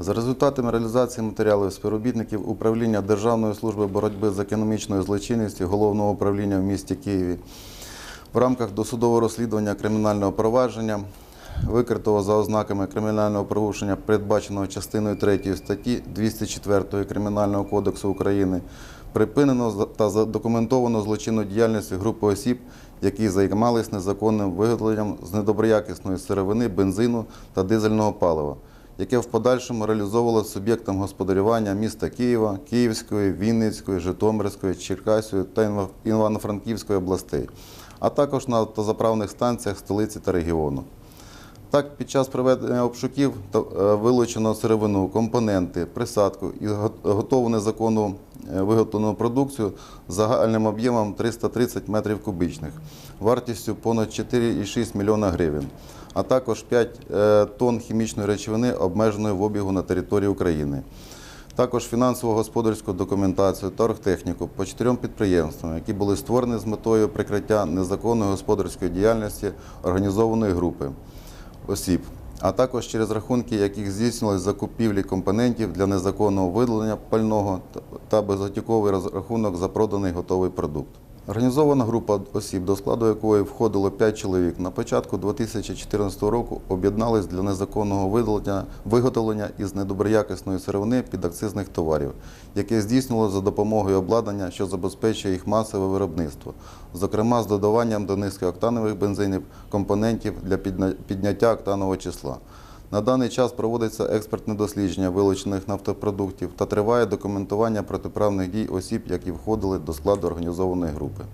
За результатами реалізації матеріалів співробітників управління Державної служби боротьби з економічною злочинністю Головного управління в місті Києві в рамках досудового розслідування кримінального провадження, викритого за ознаками кримінального правопорушення, передбаченого частиною 3 статті 204 Кримінального кодексу України, припинено та задокументовано злочинну діяльність групи осіб, які займались незаконним виготовленням з недоброякісної сировини, бензину та дизельного палива, яке в подальшому реалізовувало суб'єктам господарювання міста Києва, Київської, Вінницької, Житомирської, Черкаської та Івано-Франківської областей, а також на автозаправних станціях столиці та регіону. Так, під час проведення обшуків е, вилучено сировину, компоненти, присадку і го- готову незаконну е, виготовлену продукцію загальним об'ємом 330 метрів кубічних, вартістю понад 4,6 мільйона гривень, а також 5 е, тонн хімічної речовини, обмеженої в обігу на території України. Також фінансово-господарську документацію та оргтехніку по чотирьом підприємствам, які були створені з метою прикриття незаконної господарської діяльності організованої групи осіб, а також через рахунки, яких здійснювалися закупівлі компонентів для незаконного видалення пального та безготівковий розрахунок за проданий готовий продукт. Організована група осіб, до складу якої входило 5 чоловік, на початку 2014 року об'єднались для незаконного виготовлення із недоброякісної сировини підакцизних товарів, яке здійснювалося за допомогою обладнання, що забезпечує їх масове виробництво, зокрема з додаванням до низькооктанових бензинів компонентів для підняття октанового числа. На даний час проводиться експертне дослідження вилучених нафтопродуктів та триває документування протиправних дій осіб, які входили до складу організованої групи.